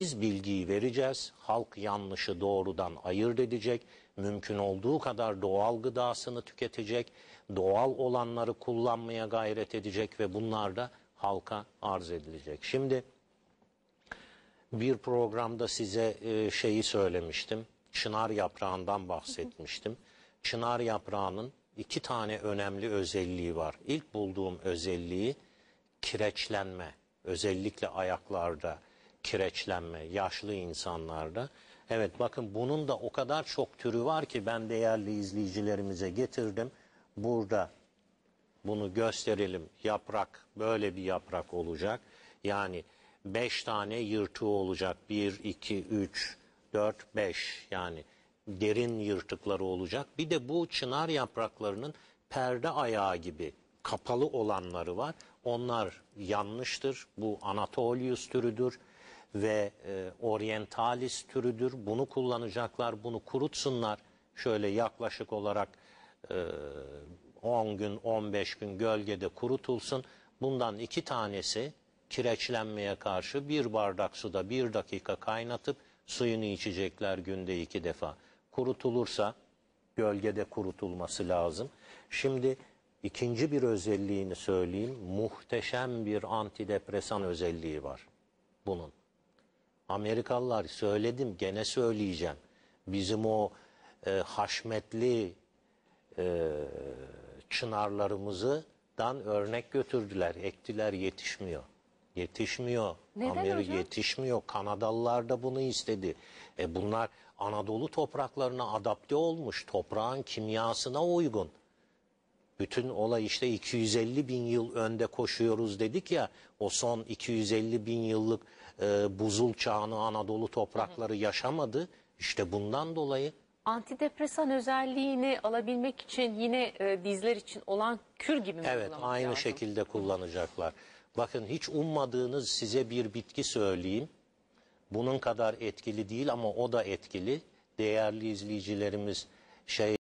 Biz bilgiyi vereceğiz. Halk yanlışı doğrudan ayırt edecek. Mümkün olduğu kadar doğal gıdasını tüketecek. Doğal olanları kullanmaya gayret edecek ve bunlar da halka arz edilecek. Şimdi bir programda size e, şeyi söylemiştim. Çınar yaprağından bahsetmiştim. Çınar yaprağının iki tane önemli özelliği var. İlk bulduğum özelliği kireçlenme. Özellikle ayaklarda kireçlenme, yaşlı insanlarda. Evet bakın bunun da o kadar çok türü var ki ben değerli izleyicilerimize getirdim. Burada bunu gösterelim. Yaprak böyle bir yaprak olacak. Yani beş tane yırtığı olacak. Bir, iki, üç, dört, beş. Yani derin yırtıkları olacak. Bir de bu çınar yapraklarının perde ayağı gibi kapalı olanları var. Onlar yanlıştır. Bu Anatolius türüdür ve e, Orientalis türüdür. Bunu kullanacaklar, bunu kurutsunlar. Şöyle yaklaşık olarak e, 10 gün, 15 gün gölgede kurutulsun. Bundan iki tanesi kireçlenmeye karşı bir bardak suda bir dakika kaynatıp suyunu içecekler günde iki defa. Kurutulursa gölgede kurutulması lazım. Şimdi ikinci bir özelliğini söyleyeyim. Muhteşem bir antidepresan özelliği var bunun. Amerikalılar söyledim gene söyleyeceğim. Bizim o e, haşmetli e, çınarlarımızdan örnek götürdüler. Ektiler yetişmiyor. Yetişmiyor. Neden Ameri- hocam? Yetişmiyor. Kanadalılar da bunu istedi. E bunlar Anadolu topraklarına adapte olmuş. Toprağın kimyasına uygun. Bütün olay işte 250 bin yıl önde koşuyoruz dedik ya o son 250 bin yıllık e, buzul çağını Anadolu toprakları yaşamadı. İşte bundan dolayı Antidepresan özelliğini alabilmek için yine e, dizler için olan kür gibi mi evet kullanmak aynı lazım? şekilde kullanacaklar. Bakın hiç ummadığınız size bir bitki söyleyeyim. Bunun kadar etkili değil ama o da etkili. Değerli izleyicilerimiz şey